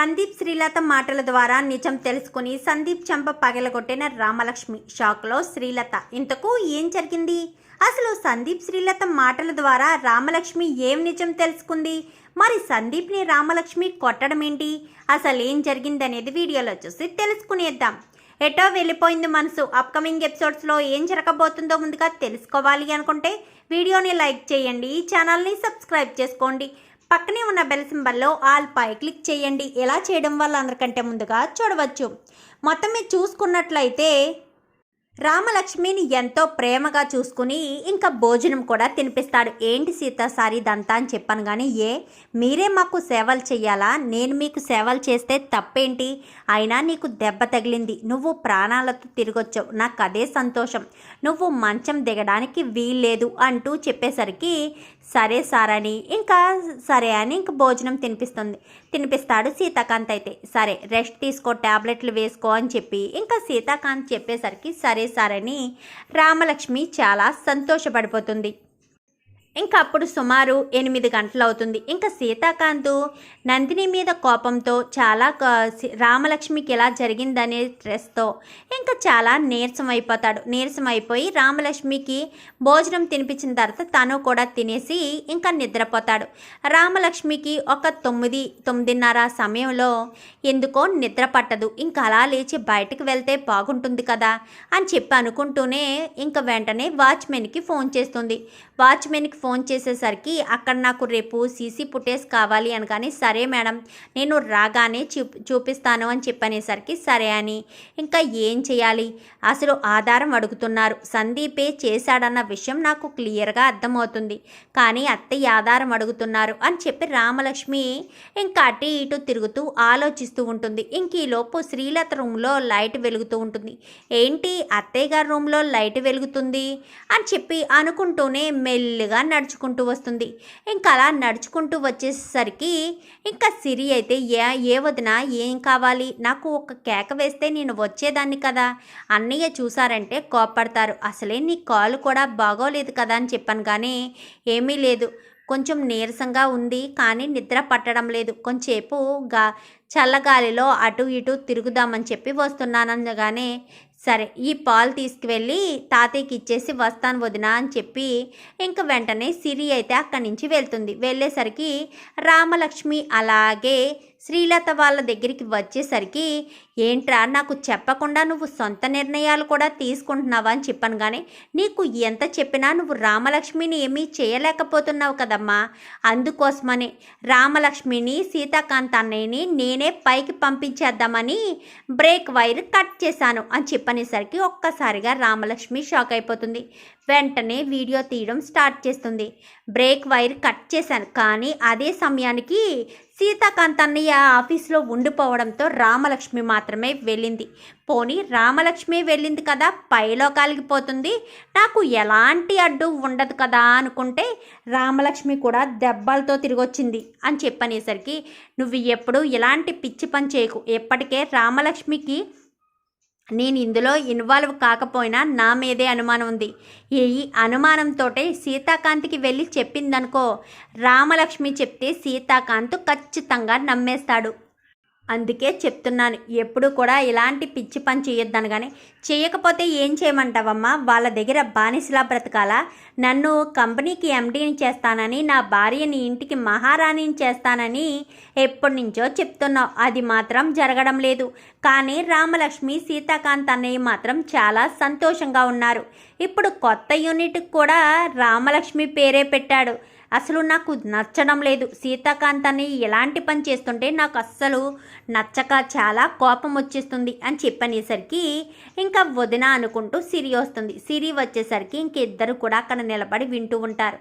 సందీప్ శ్రీలత మాటల ద్వారా నిజం తెలుసుకుని సందీప్ చంప పగలగొట్టిన రామలక్ష్మి షాక్లో శ్రీలత ఇంతకు ఏం జరిగింది? అసలు సందీప్ శ్రీలత మాటల ద్వారా రామలక్ష్మి ఏం నిజం తెలుసుకుంది? మరి సందీప్ని రామలక్ష్మి కొట్టడం ఏంటి? అసలు ఏం జరిగిందనేది వీడియోలో చూసి తెలుసుకునేద్దాం. ఎటో వెళ్ళిపోయింది మనసు. అప్కమింగ్ ఎపిసోడ్స్లో ఏం జరగబోతుందో ముందుగా తెలుసుకోవాలి అనుకుంటే వీడియోని లైక్ చేయండి ఈ ఛానల్ని సబ్స్క్రైబ్ చేసుకోండి. పక్కనే ఉన్న బెల్ సింబల్లో ఆల్ పై క్లిక్ చేయండి. ఎలా చేయడం వల్ల అందరికంటే ముందుగా చూడవచ్చు. మొత్తం మీరు చూసుకున్నట్లయితే రామలక్ష్మిని ఎంతో ప్రేమగా చూసుకుని ఇంకా భోజనం కూడా తినిపిస్తాడు. ఏంటి సీత సారి ఇదంతా అని చెప్పాను కానీ ఏ? మీరే మాకు సేవలు చేయాలా? నేను మీకు సేవలు చేస్తే తప్పేంటి? అయినా నీకు దెబ్బ తగిలింది. నువ్వు ప్రాణాలతో తిరిగొచ్చావు. నాకు అదే సంతోషం. నువ్వు మంచం దిగడానికి వీల్లేదు అంటూ చెప్పేసరికి సరే సార్ అని ఇంకా సరే అని ఇంక భోజనం తినిపిస్తుంది. తినిపిస్తాడు సీతాకాంత్ అయితే. సరే రెస్ట్ తీసుకో ట్యాబ్లెట్లు వేసుకో అని చెప్పి ఇంకా సీతాకాంత్ చెప్పేసరికి సరే సార్ అని రామలక్ష్మి చాలా సంతోషపడిపోతుంది. ఇంకా అప్పుడు సుమారు ఎనిమిది గంటలు అవుతుంది ఇంకా సీతాకాంత్ నందిని మీద కోపంతో చాలా రామలక్ష్మికి ఎలా జరిగిందనే స్ట్రెస్తో ఇంకా చాలా నీరసం అయిపోతాడు నీరసం అయిపోయి రామలక్ష్మికి భోజనం తినిపించిన తర్వాత తను కూడా తినేసి ఇంకా నిద్రపోతాడు. రామలక్ష్మికి ఒక తొమ్మిది తొమ్మిదిన్నర సమయంలో ఎందుకో నిద్ర పట్టదు. ఇంకా అలా లేచి బయటకు వెళ్తే బాగుంటుంది కదా అని చెప్పి అనుకుంటూనే ఇంకా వెంటనే వాచ్మెన్కి ఫోన్ చేస్తుంది. వాచ్మెన్కి ఫోన్ ఫోన్ చేసేసరికి అక్కడ నాకు రేపు సీసీ ఫుటేజ్ కావాలి అనగానే సరే మేడం నేను రాగానే చూ చూపిస్తాను అని చెప్పనేసరికి సరే అని. ఇంకా ఏం చేయాలి? అసలు ఆధారం అడుగుతున్నారు. సందీపే చేశాడన్న విషయం నాకు క్లియర్గా అర్థమవుతుంది. కానీ అత్తయ్య ఆధారం అడుగుతున్నారు అని చెప్పి రామలక్ష్మి ఇంకా అటు ఇటు తిరుగుతూ ఆలోచిస్తూ ఉంటుంది. ఇంక ఈలోపు శ్రీలత రూమ్లో లైట్ వెలుగుతూ ఉంటుంది. ఏంటి అత్తయ్య గారి రూమ్లో లైట్ వెలుగుతుంది? అని చెప్పి అనుకుంటూనే మెల్లిగా నడుచుకుంటూ వస్తుంది. ఇంకా అలా నడుచుకుంటూ వచ్చేసరికి ఇంకా సిరి అయితే ఏ ఏ వదిన ఏం కావాలి? నాకు ఒక కేక వేస్తే నేను వచ్చేదాన్ని కదా? అన్నయ్య చూసారంటే కోప్పడతారు. అసలే నీ కాలు కూడా బాగోలేదు కదా? అని చెప్పాను. కానీ ఏమీ లేదు. కొంచెం నీరసంగా ఉంది కానీ నిద్ర పట్టడం లేదు. కొంచెంసేపు గా చల్లగాలిలో అటు ఇటు తిరుగుదామని చెప్పి వస్తున్నాననగానే సరే ఈ పాలు తీసుకువెళ్ళి తాతయ్యకి ఇచ్చేసి వస్తాను వదిన అని చెప్పి ఇంక వెంటనే సిరి అయితే అక్కడి నుంచి వెళ్తుంది. వెళ్ళేసరికి రామలక్ష్మి అలాగే శ్రీలత వాళ్ళ దగ్గరికి వచ్చేసరికి ఏంట్రా నాకు చెప్పకుండా నువ్వు సొంత నిర్ణయాలు కూడా తీసుకుంటున్నావా? అని చెప్పాను. కానీ నీకు ఎంత చెప్పినా నువ్వు రామలక్ష్మిని ఏమీ చేయలేకపోతున్నావు కదమ్మా. అందుకోసమని రామలక్ష్మిని సీతాకాంత్ అన్నయ్యని నేనే పైకి పంపించేద్దామని బ్రేక్ వైర్ కట్ చేశాను అని చెప్పనేసరికి ఒక్కసారిగా రామలక్ష్మి షాక్ అయిపోతుంది. వెంటనే వీడియో తీయడం స్టార్ట్ చేస్తుంది. బ్రేక్ వైర్ కట్ చేశాను. కానీ అదే సమయానికి సీతాకాంత్ అన్నయ్య ఆఫీస్లో ఉండిపోవడంతో రామలక్ష్మి మాత్రమే వెళ్ళింది. పోనీ రామలక్ష్మి వెళ్ళింది కదా? పైలో కలిగిపోతుంది నాకు ఎలాంటి అడ్డు ఉండదు కదా అనుకుంటే రామలక్ష్మి కూడా దెబ్బలతో తిరిగొచ్చింది అని చెప్పనేసరికి నువ్వు ఎప్పుడు ఎలాంటి పిచ్చి పని చేయకు. ఎప్పటికే రామలక్ష్మికి నేను ఇందులో ఇన్వాల్వ్ కాకపోయినా నా మీదే అనుమానం ఉంది. ఈ అనుమానంతోటే సీతాకాంత్కి వెళ్ళి చెప్పిందనుకో రామలక్ష్మి చెప్తే సీతాకాంత్ ఖచ్చితంగా నమ్మేస్తాడు. అందుకే చెప్తున్నాను ఎప్పుడు కూడా ఇలాంటి పిచ్చి పని చేయొద్దని కానీ చేయకపోతే ఏం చేయమంటావమ్మా? వాళ్ళ దగ్గర బానిసలా బ్రతకాలా? నన్ను కంపెనీకి ఎండీని చేస్తానని నా భార్యని ఇంటికి మహారాణిని చేస్తానని ఎప్పటి నుంచో చెప్తున్నావు. అది మాత్రం జరగడం లేదు. కానీ రామలక్ష్మి సీతాకాంత్ అన్నయ్య మాత్రం చాలా సంతోషంగా ఉన్నారు. ఇప్పుడు కొత్త యూనిట్కి కూడా రామలక్ష్మి పేరే పెట్టాడు. అసలు నాకు నచ్చడం లేదు. సీతాకాంత్ అని ఎలాంటి పని చేస్తుంటే నాకు అస్సలు నచ్చక చాలా కోపం వచ్చేస్తుంది అని చెప్పనేసరికి ఇంకా వదిన అనుకుంటూ సిరి వస్తుంది. సిరి వచ్చేసరికి ఇంకిద్దరు కూడా అక్కడ నిలబడి వింటూ ఉంటారు.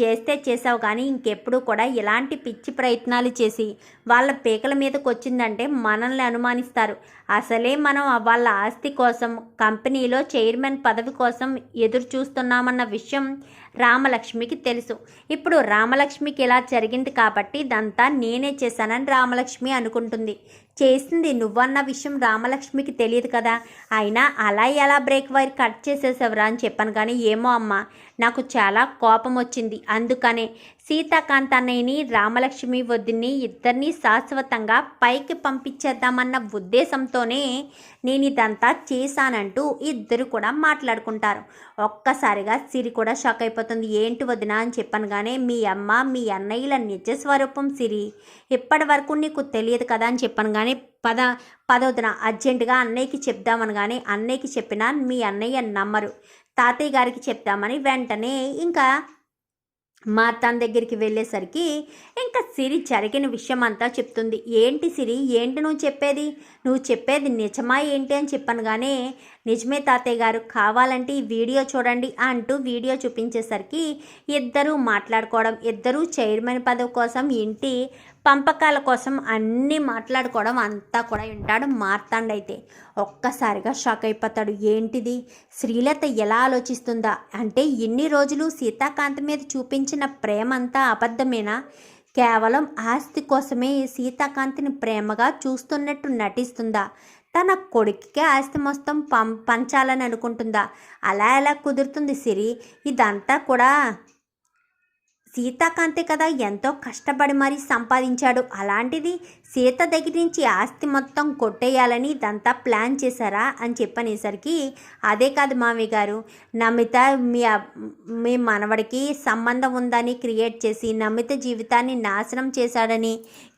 చేస్తే చేసావు కానీ ఇంకెప్పుడు కూడా ఎలాంటి పిచ్చి ప్రయత్నాలు చేసి వాళ్ళ పీకల మీదకి వచ్చిందంటే మనల్ని అనుమానిస్తారు. అసలే మనం వాళ్ళ ఆస్తి కోసం కంపెనీలో చైర్మన్ పదవి కోసం ఎదురు చూస్తున్నామన్న విషయం రామలక్ష్మికి తెలుసు. ఇప్పుడు రామలక్ష్మికి ఇలా జరిగింది కాబట్టి ఇదంతా నేనే చేశానని రామలక్ష్మి అనుకుంటుంది. చేసింది నువ్వన్న విషయం రామలక్ష్మికి తెలియదు కదా. అయినా అలా ఎలా బ్రేక్ వైర్ కట్ చేసేసావురా అని చెప్పాను కానీ ఏమో అమ్మా. నాకు చాలా కోపం వచ్చింది అందుకనే సీతాకాంత్ అన్నయ్యని రామలక్ష్మి వద్దని ఇద్దరిని శాశ్వతంగా పైకి పంపించేద్దామన్న ఉద్దేశంతోనే నేను ఇదంతా చేశానంటూ ఇద్దరు కూడా మాట్లాడుకుంటారు. ఒక్కసారిగా సిరి కూడా షాక్ అయిపోతుంది. ఏంటి వదిన అని చెప్పాను కానీ మీ అమ్మ మీ అన్నయ్యల నిజ స్వరూపం సిరి. ఇప్పటి వరకు నీకు తెలియదు కదా అని చెప్పాను కానీ పద పదవదిన అర్జెంటుగా అన్నయ్యకి చెప్దామని కానీ అన్నయ్యకి చెప్పినా మీ అన్నయ్య నమ్మరు. తాతయ్య గారికి చెప్తామని వెంటనే ఇంకా మా తన దగ్గరికి వెళ్ళేసరికి ఇంకా సిరి జరిగిన విషయం అంతా చెప్తుంది. ఏంటి సిరి? ఏంటి నువ్వు చెప్పేది? నువ్వు చెప్పేది నిజమా ఏంటి? అని చెప్పాను కానీ నిజమే తాతయ్య గారు కావాలంటే ఈ వీడియో చూడండి అంటూ వీడియో చూపించేసరికి ఇద్దరూ మాట్లాడుకోవడం ఇద్దరూ చైర్మన్ పదవి కోసం ఇంటి పంపకాల కోసం అన్నీ మాట్లాడుకోవడం అంతా కూడా వింటాడు మార్తాండైతే ఒక్కసారిగా షాక్ అయిపోతాడు. ఏంటిది? శ్రీలత ఎలా ఆలోచిస్తుందా? అంటే ఇన్ని రోజులు సీతాకాంత్ మీద చూపించిన ప్రేమంతా అబద్ధమేనా? కేవలం ఆస్తి కోసమే సీతాకాంత్ని ప్రేమగా చూస్తున్నట్టు నటిస్తుందా? తన కొడుకుకే ఆస్తి మొత్తం పం పంచాలని అనుకుంటుందా? అలా ఎలా కుదురుతుంది సిరి? ఇదంతా కూడా సీతాకాంతే కదా ఎంతో కష్టపడి మరీ సంపాదించాడు. అలాంటిది సీత దగ్గర నుంచి ఆస్తి మొత్తం కొట్టేయాలని ఇదంతా ప్లాన్ చేశారా అని చెప్పనేసరికి అదే కాదు మామయ్య గారు నమిత మీ మీ మనవడికి సంబంధం ఉందని క్రియేట్ చేసి నమిత జీవితాన్ని నాశనం చేశాడని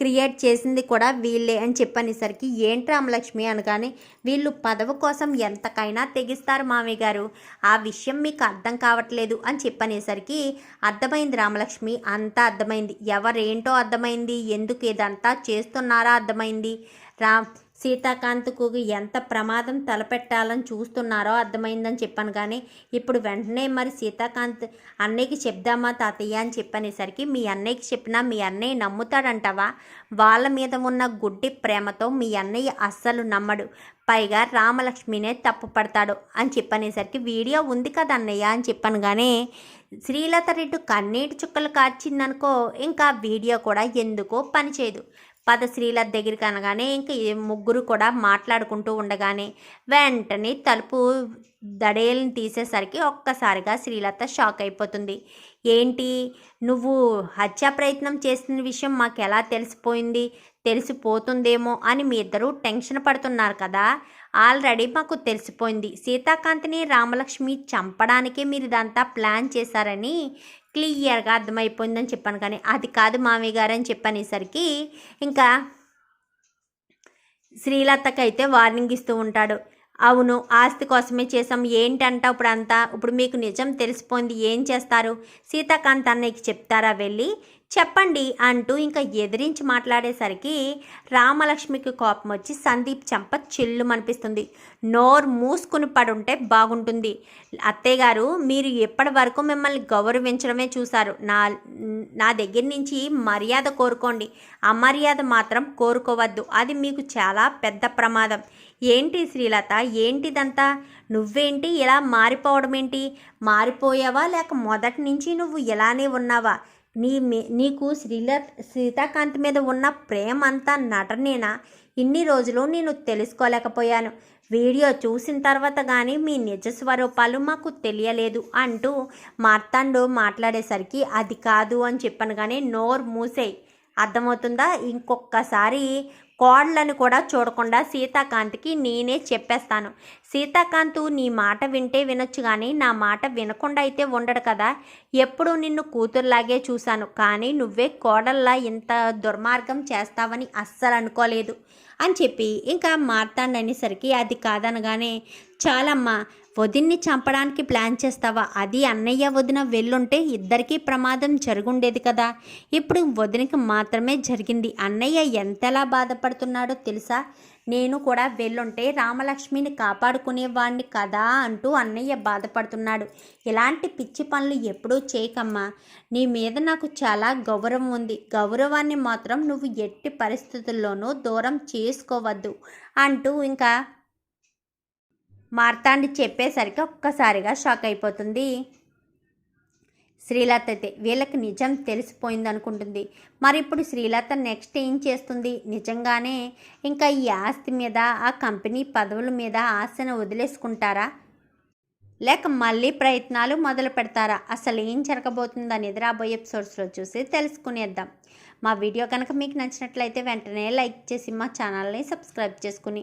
క్రియేట్ చేసింది కూడా వీళ్ళే అని చెప్పనేసరికి ఏంటి రామలక్ష్మి అనగానే వీళ్ళు పదవి కోసం ఎంతకైనా తెగిస్తారు మామయ్య గారు. ఆ విషయం మీకు అర్థం కావట్లేదు అని చెప్పనేసరికి అర్థమైంది రామలక్ష్మి అంతా అర్థమైంది. ఎవరేంటో అర్థమైంది ఎందుకు ఇదంతా చేస్తున్నారా అర్థమైంది? రా సీతాకాంత్కు ఎంత ప్రమాదం తలపెట్టాలని చూస్తున్నారో అర్థమైందని చెప్పాను కానీ ఇప్పుడు వెంటనే మరి సీతాకాంత్ అన్నయ్యకి చెప్దామా తాతయ్య అని చెప్పనేసరికి మీ అన్నయ్యకి చెప్పినా మీ అన్నయ్య నమ్ముతాడంటావా? వాళ్ళ మీద ఉన్న గుడ్డి ప్రేమతో మీ అన్నయ్య అస్సలు నమ్మడు. పైగా రామలక్ష్మినే తప్పు పడతాడు అని చెప్పనేసరికి వీడియో ఉంది కదా అన్నయ్య అని చెప్పాను కానీ శ్రీలత రెడ్డి కన్నీటి చుక్కలు కార్చిందనుకో ఇంకా వీడియో కూడా ఎందుకో పనిచేయదు పదశ్రీల దగ్గరికి అనగానే ఇంకా ముగ్గురు కూడా మాట్లాడుకుంటూ ఉండగానే వెంటనే తలుపు దడేలను తీసేసరికి ఒక్కసారిగా శ్రీలత షాక్ అయిపోతుంది. ఏంటి? నువ్వు హత్యా ప్రయత్నం చేసిన విషయం మాకు ఎలా తెలిసిపోయింది? తెలిసిపోతుందేమో అని మీ ఇద్దరు టెన్షన్ పడుతున్నారు కదా? ఆల్రెడీ మాకు తెలిసిపోయింది. సీతాకాంత్ని రామలక్ష్మి చంపడానికే మీరు ఇదంతా ప్లాన్ చేశారని క్లియర్గా అర్థమైపోయిందని చెప్పాను కానీ అది కాదు మామయ్య గారు అని చెప్పనేసరికి ఇంకా శ్రీలతకైతే వార్నింగ్ ఇస్తూ ఉంటాడు. అవును ఆస్తి కోసమే చేసాం ఏంటంట ఇప్పుడు అంతా ఇప్పుడు మీకు నిజం తెలిసిపోయింది. ఏం చేస్తారు? సీతాకాంత్ అన్నయ్యకి చెప్తారా వెళ్ళి? చెప్పండి అంటూ ఇంకా ఎదిరించి మాట్లాడేసరికి రామలక్ష్మికి కోపం వచ్చి సందీప్ చెంప చెల్లు అనిపిస్తుంది నోరు మూసుకుని పడుంటే బాగుంటుంది. అత్తయ్య గారు మీరు ఎప్పటి వరకు మిమ్మల్ని గౌరవించడమే చూశారు. నా నా దగ్గర నుంచి మర్యాద కోరుకోండి. అమర్యాద మాత్రం కోరుకోవద్దు. అది మీకు చాలా పెద్ద ప్రమాదం. ఏంటి శ్రీలత? ఏంటిదంతా? నువ్వేంటి? ఇలా మారిపోవడం ఏంటి మారిపోయావా? లేక మొదటి నుంచి నువ్వు ఇలానే ఉన్నావా? నీ మీ- నీకు శ్రీల సీతాకాంత్ మీద ఉన్న ప్రేమ అంతా నటనేనా? ఇన్ని రోజులు నేను తెలుసుకోలేకపోయాను. వీడియో చూసిన తర్వాత కానీ మీ నిజ స్వరూపాలు మాకు తెలియలేదు అంటూ మార్తాండు మాట్లాడేసరికి అది కాదు అని చెప్పాను కానీ నోరు మూసేయి. అర్థమవుతుందా? ఇంకొకసారి కోడలను కూడా చూడకుండా సీతాకాంత్కి నేనే చెప్పేస్తాను. సీతాకాంత్ నీ మాట వింటే వినొచ్చు కానీ నా మాట వినకుండా అయితే ఉండడు కదా. ఎప్పుడు నిన్ను కూతురులాగే చూశాను. కానీ నువ్వే కోడల్లా ఇంత దుర్మార్గం చేస్తావని అస్సలు అనుకోలేదు. అని చెప్పి ఇంకా మాట్లాడనేసరికి అది కాదనగానే చాలమ్మా వదిన్ని చంపడానికి ప్లాన్ చేస్తావా? అది అన్నయ్య వదిన వెళ్ళుంటే ఇద్దరికీ ప్రమాదం జరుగుండేది కదా. ఇప్పుడు వదినకి మాత్రమే జరిగింది. అన్నయ్య ఎంతలా బాధపడుతున్నాడో తెలుసా? నేను కూడా వెళ్ళుంటే రామలక్ష్మిని కాపాడుకునేవాడిని కదా అంటూ అన్నయ్య బాధపడుతున్నాడు. ఇలాంటి పిచ్చి పనులు ఎప్పుడూ చేయకమ్మా. నీ మీద నాకు చాలా గౌరవం ఉంది. గౌరవాన్ని మాత్రం నువ్వు ఎట్టి పరిస్థితుల్లోనూ దూరం చేసుకోవద్దు అంటూ ఇంకా మార్తాండి చెప్పేసరికి ఒక్కసారిగా షాక్ అయిపోతుంది. శ్రీలత అయితే వీళ్ళకి నిజం తెలిసిపోయింది అనుకుంటుంది. మరి ఇప్పుడు శ్రీలత నెక్స్ట్ ఏం చేస్తుంది? నిజంగానే ఇంకా ఈ ఆస్తి మీద ఆ కంపెనీ పదవుల మీద ఆశను వదిలేసుకుంటారా? లేక మళ్ళీ ప్రయత్నాలు మొదలు పెడతారా? అసలు ఏం జరగబోతుందని రాబోయే ఎపిసోడ్స్లో చూసి తెలుసుకునేద్దాం. మా వీడియో కనుక మీకు నచ్చినట్లయితే వెంటనే లైక్ చేసి మా ఛానల్ని సబ్స్క్రైబ్ చేసుకుని